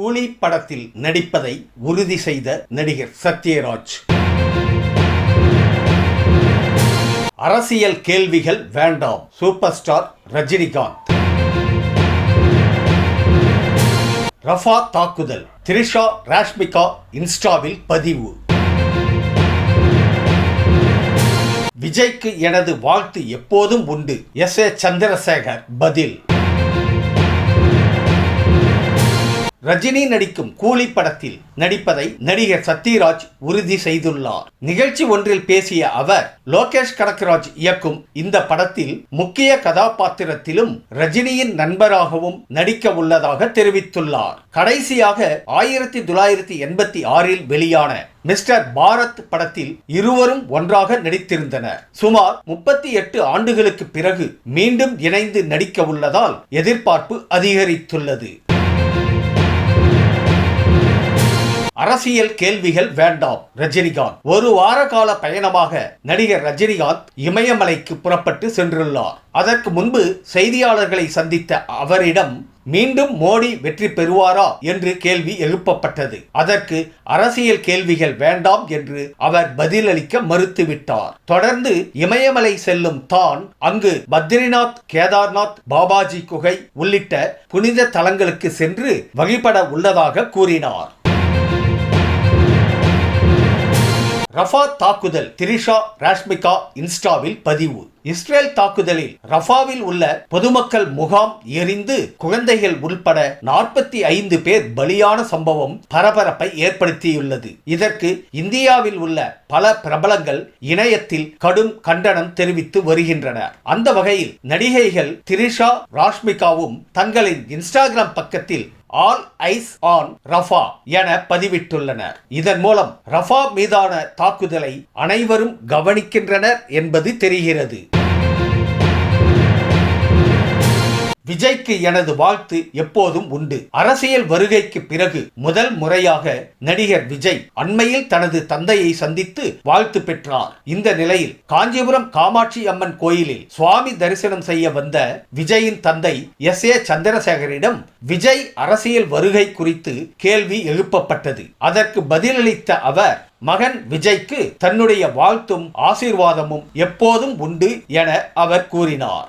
கூலி படத்தில் நடிப்பதை உறுதி செய்த நடிகர் சத்யராஜ். அரசியல் கேள்விகள் வேண்டாம். Super star Rajinikanth. ரஃபா தாக்குதல். திரிஷா ராஷ்மிகா இன்ஸ்டாவில் பதிவு. விஜய்க்கு எனது வாழ்த்து எப்போதும் உண்டு. எஸ் ஏ சந்திரசேகர் பதில். ரஜினி நடிக்கும் கூலி படத்தில் நடிப்பதை நடிகர் சத்யராஜ் உறுதி செய்துள்ளார். நிகழ்ச்சி ஒன்றில் பேசிய அவர் லோகேஷ் கனகராஜ் இயக்கும் இந்த படத்தில் முக்கிய கதாபாத்திரத்திலும் ரஜினியின் நண்பராகவும் நடிக்க உள்ளதாக தெரிவித்துள்ளார். கடைசியாக ஆயிரத்தி தொள்ளாயிரத்தி எண்பத்தி ஆறில் வெளியான மிஸ்டர் பாரத் படத்தில் இருவரும் ஒன்றாக நடித்திருந்தனர். சுமார் முப்பத்தி எட்டு ஆண்டுகளுக்கு பிறகு மீண்டும் இணைந்து நடிக்க உள்ளதால் எதிர்பார்ப்பு அதிகரித்துள்ளது. அரசியல் கேள்விகள் வேண்டாம் ரஜினிகாந்த். ஒரு வார கால பயணமாக நடிகர் ரஜினிகாந்த் இமயமலைக்கு புறப்பட்டு சென்றுள்ளார். அதற்கு முன்பு செய்தியாளர்களை சந்தித்த அவரிடம் மீண்டும் மோடி வெற்றி பெறுவாரா? என்று கேள்வி எழுப்பப்பட்டது. அதற்கு அரசியல் கேள்விகள் வேண்டாம் என்று அவர் பதிலளிக்க மறுத்துவிட்டார். தொடர்ந்து இமயமலை செல்லும் தான் அங்கு பத்ரிநாத் கேதார்நாத் பாபாஜி குகை உள்ளிட்ட புனித தலங்களுக்கு சென்று வழிபட உள்ளதாக கூறினார். ரஃபா தாக்குதல் திரிஷா ராஷ்மிகா இன்ஸ்டாவில் பதிவு. இஸ்ரேல் தாக்குதலில் ரஃபாவில் உள்ள பொதுமக்கள் முகாம் எரிந்து குழந்தைகள் உள்பட நாற்பத்தி ஐந்து பேர் பலியான சம்பவம் பரபரப்பை ஏற்படுத்தியுள்ளது. இதற்கு இந்தியாவில் உள்ள பல பிரபலங்கள் இணையத்தில் கடும் கண்டனம் தெரிவித்து வருகின்றனர். அந்த வகையில் நடிகைகள் திரிஷா ராஷ்மிகாவும் தங்களின் இன்ஸ்டாகிராம் பக்கத்தில் ஆல் ஐஸ் ஆன் ரஃபா என பதிவிட்டுள்ளனர். இதன் மூலம் ரஃபா மீதான தாக்குதலை அனைவரும் கவனிக்கின்றனர் என்பது தெரிகிறது. விஜய்க்கு எனது வாழ்த்து எப்போதும் உண்டு. அரசியல் வருகைக்கு பிறகு முதல் முறையாக நடிகர் விஜய் அண்மையில் தனது தந்தையை சந்தித்து வாழ்த்து பெற்றார். இந்த நிலையில் காஞ்சிபுரம் காமாட்சி அம்மன் கோயிலில் சுவாமி தரிசனம் செய்ய வந்த விஜயின் தந்தை எஸ். ஏ. சந்திரசேகரிடம் விஜய் அரசியல் வருகை குறித்து கேள்வி எழுப்பப்பட்டது. அதற்கு பதிலளித்த அவர் மகன் விஜய்க்கு தன்னுடைய வாழ்த்தும் ஆசீர்வாதமும் எப்போதும் உண்டு என அவர் கூறினார்.